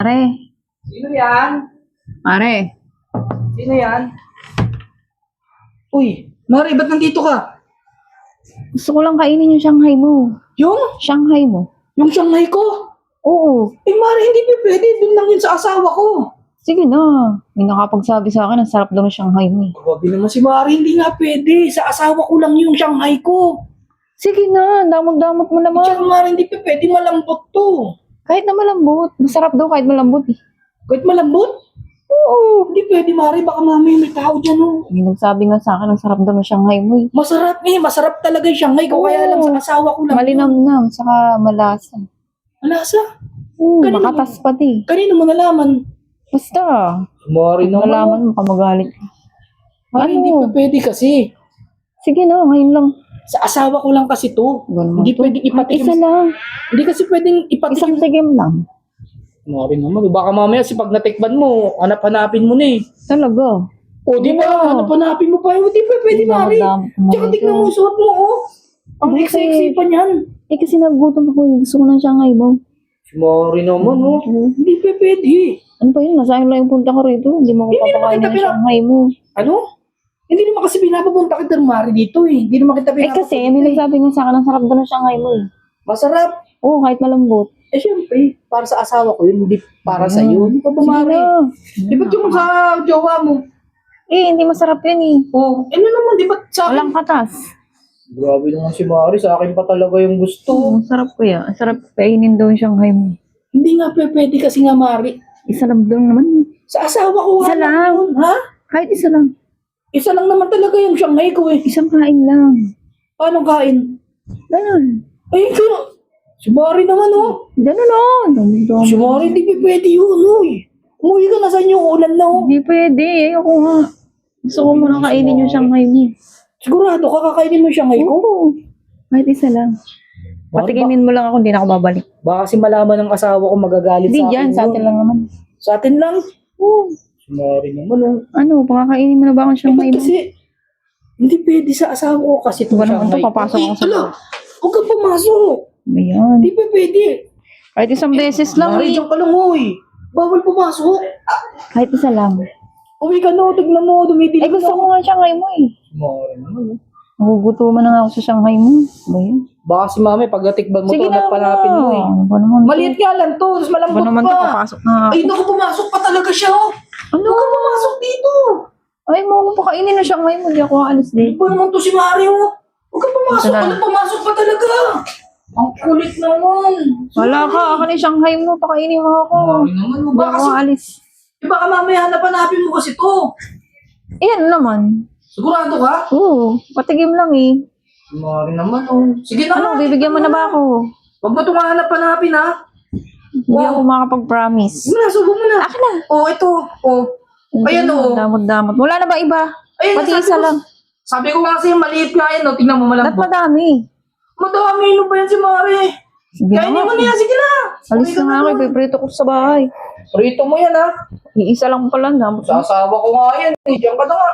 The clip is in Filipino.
Pare, Sino yan? pare. Sino yan? Uy, Mari, ba't nandito ka? Gusto ko lang kainin yung Shanghai mo. Yung? Shanghai mo? Yung Shanghai ko? Oo. Eh, Mari, hindi pa pwede. Doon lang yun sa asawa ko. Sige na. May nakapagsabi sa akin, ang sarap daw ng Shanghai mo. eh. Grabe naman si Mari, hindi nga pwede. Sa asawa ko lang yung Shanghai ko. Sige na, damot-damot mo naman. Tsaka Mari, hindi pa pwede malambot to. Kahit na malambot. Masarap daw kahit malambot eh. Kahit malambot? Oo. Hindi pwede, Mari. Baka mamaya may tao dyan, oh. May nagsabi nga sa akin, ang sarap daw ng Shanghai mo eh. Masarap eh. Masarap talaga yung Shanghai ko. Kaya lang sa asawa ko lang. Malinamnam, saka malasa. Malasa. Oo, Kanino makatas pati. Kanino mo nalaman? Basta, Mari malaman mo ka magalit ka. Mari, Ano? hindi pa pwede kasi. Sige na, ngayon lang. Sa asawa ko lang kasi to. Ganun Hindi to. pwedeng ipatikim. Isa lang. Hindi kasi pwedeng ipatikim. Isang tigim lang. Mari naman. Baka mamaya si pag natikman mo, hanap-hanapin mo na eh. Talaga. O di ba? Oo. Hanap-hanapin mo pa. Hindi pa pwede, Mari. Mo Tsaka tignan mo yung suot mo, oh. Ang Bakit? sexy pa niyan. Eh kasi nagutom ako. Gusto ko ng Shanghai mo. Si Mari naman, oh. Hindi pa pwede. Ano pa yun? Nasayang lang yung punta ko rito. Hindi mo ko Hindi papakain kita ng Shanghai mo. Ano? Hindi naman kasi pinapapunta kita Mari dito eh. Hindi naman kita Eh pinapapunta. kasi may nagsabi nga sa akin, ang sarap daw ng Shanghai mo eh. Masarap. Oo, kahit malambot. Eh syempre, para sa asawa ko yun, hindi para sa iyo. Hindi pa ba, Mari? Di ba yung sa jowa mo? Eh, hindi masarap yun eh. Oh, ano naman, di ba sa akin? Walang katas. Grabe naman si Mari, sa akin pa talaga yung gusto. Oo, sarap ko yan. Ang sarap kainin daw yung Shanghai mo. Hindi nga pe- pwede kasi nga Mari. Isa lang daw naman. Sa asawa ko Isa nga lang. yun, ha? Kahit isa lang. Isa lang naman talaga yung Shanghai ko eh. Isang kain lang. Paano kain? Ganun. Ay, kaya, si Mari naman oh. Ganun o. Dami-dami. Si Mari, hindi pa pwede yun, uy. Umuwi ka na sa inyo, ulan na oh. Hindi pwede. Ayoko nga. Gusto ko muna kainin yung Shanghai mo. Sigurado ka kakainin mo yung Shanghai ko? Oo. Kahit isa lang. Patikimin mo lang ako, hindi na ako babalik. Baka kasi malaman ng asawa ko magagalit Hindi sa akin. dyan, sa atin lang naman. Sa atin lang? Oo. Si Mari naman oh. Ano, pakakainin mo na ba akong Eh, mo? kasi, hindi pwede sa asawa ko kasi itong Ba naman to, papasok Ay, ako sa ala. Huwag kang pumasok. Ayan. Hindi pa pwede. Kahit isang beses lang Mari, eh. dyan ka lang, uy. Bawal pumasok. Kahit isa lang. Uwi ka na, tignan mo, dumidilim Eh, gusto ko nga Shanghai mo eh. Mari naman oh. Nagugutuman na nga ako sa Shanghai mo. Ba yun? Baka si mami, pag natikban mo Sige to, na, mo eh. Ba naman? Maliit nga lang to, tapos Ba malambot naman to, pa. papasok na ako. Ay, naku, pumasok pa talaga siya, oh. Ano? Huwag ka pumasok dito. Ay, mo ko pakainin na Shanghai mo. Hindi ako aalis Ano dito. ba naman to si Mario? Huwag ka pumasok, Ito na. ano pumasok pa talaga? Ang kulit naman. Wala ka, ako ni Shanghai mo. Pakainin mo ako. Mari naman. Hindi baka, ako si, aalis. eh, baka mamaya hanap-hanapin mo kasi to. Ano naman? Sigurado ka? Oo, patigim lang eh. Mari naman, oh. Sige na Ano, bibigyan mo na ba ako? Huwag mo itong hanap-hanapin, ha? Hindi ako makakapag-promise. Sige na, subo mo na. Akin na. Oh, ito. Oh. Ayan, oh. Damot-damot. Wala na ba iba? Ayun, Pati isa ko- lang. Sabi ko nga sa'yo, maliit nga yan, no? Tingnan mo Ba't malambot. madami? Madami, ano ba yan si Mari? Sige na Kainin nga. mo na yan, sige na. Alis na nga ako. Ipiprito ko sa bahay. Rito mo yan, ha? Iisa lang pala. Damot. Sa asawa ko nga yan, eh. Diyan ka na nga.